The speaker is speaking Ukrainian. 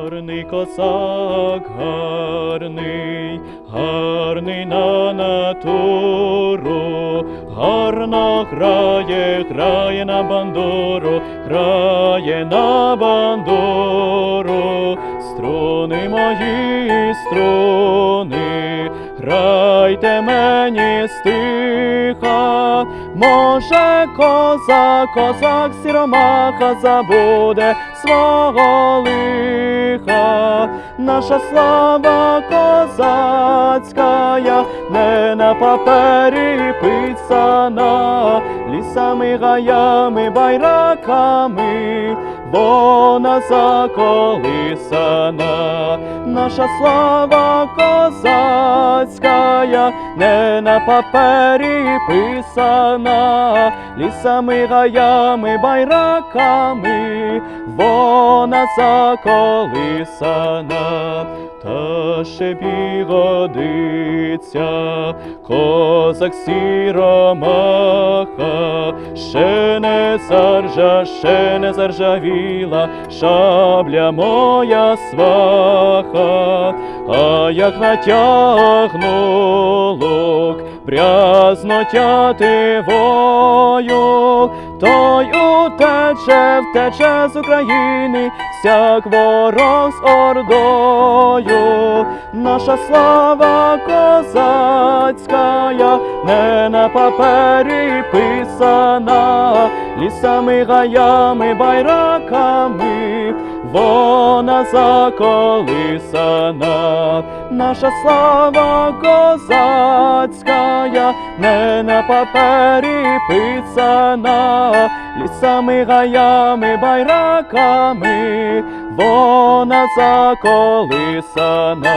Гарний косак, гарний, гарний на натуру, гарно грає, грає на бандуру, грає на бандуру, струни мої струни, грайте мені стиха, може коза, козак сіромаха забуде свого лиха, наша слава козацька, не на папері писана, лісами, гаями, байраками, вона заколисана, наша слава козацька, не на папері писана, лісами, гаями, байраками, вона заколисана. Та ще бігодиця, козак сіромаха, ще не заржа, ще не заржавіла, шабля моя сваха, а як натягну лук, брязно тятивою, той утече, втече з України, всяк ворог з ордою, наша слава козацька, не на папері писана, лісами, гаями, байраками, вона заколисана, наша слава козацька, не на папері писана, лісами, гаями, байраками, вона заколисана.